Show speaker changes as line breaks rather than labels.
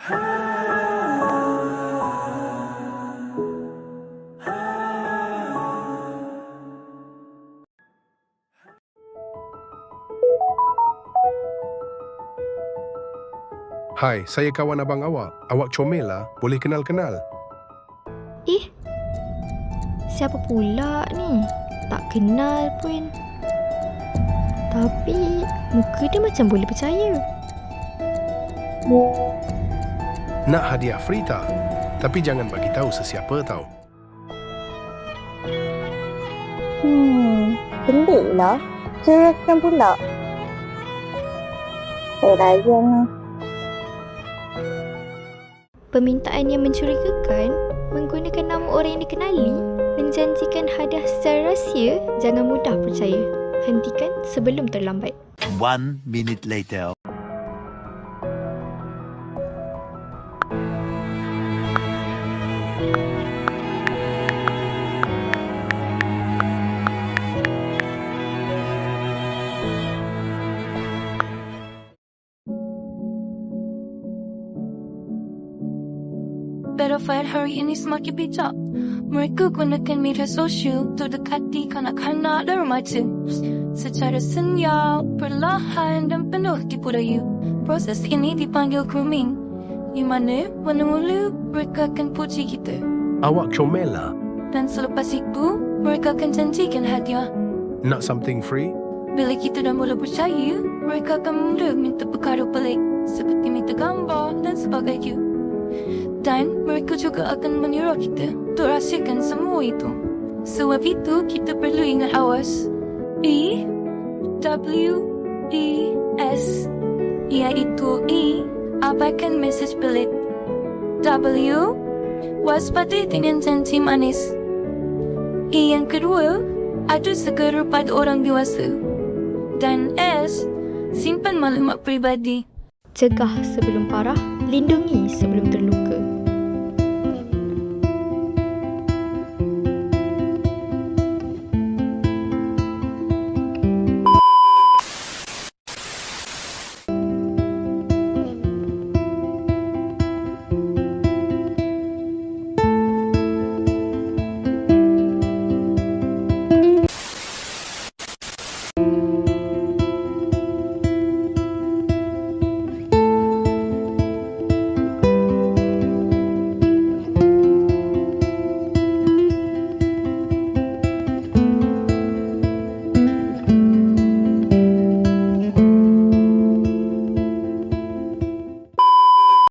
Hai, saya kawan abang awak. Awak comel lah. Boleh kenal-kenal.
Eh, siapa pula ni? Tak kenal pun. Tapi muka dia macam boleh percaya.
Nak hadiah free tak? Tapi jangan bagi tahu sesiapa tau.
Hmm, pelik lah. Cerahkan pula. Saya layan ni.
Permintaan yang mencurigakan menggunakan nama orang yang dikenali menjanjikan hadiah secara rahsia jangan mudah percaya. Hentikan sebelum terlambat.
One minute later.
Pedophile hari ini semakin bijak. Mereka gunakan media sosial untuk dekati kanak-kanak dan remaja. Secara senyap, perlahan dan penuh tipu daya. Proses ini dipanggil grooming. Di mana mula-mula mereka akan puji kita.
Awak comel lah.
Dan selepas itu, mereka akan janjikan hadiah.
Nak something free?
Bila kita dah mula percaya, mereka akan mula minta perkara pelik. Seperti minta gambar dan sebagainya. Dan mereka juga akan menyuruh kita untuk rahsiakan semua itu. Sebab itu, kita perlu ingat awas. E W E S iaitu E abaikan mesej pelit. W waspada dengan janji manis. E yang kedua ada segera pada orang dewasa. Dan S simpan maklumat peribadi.
Cegah sebelum parah, lindungi sebelum terluka.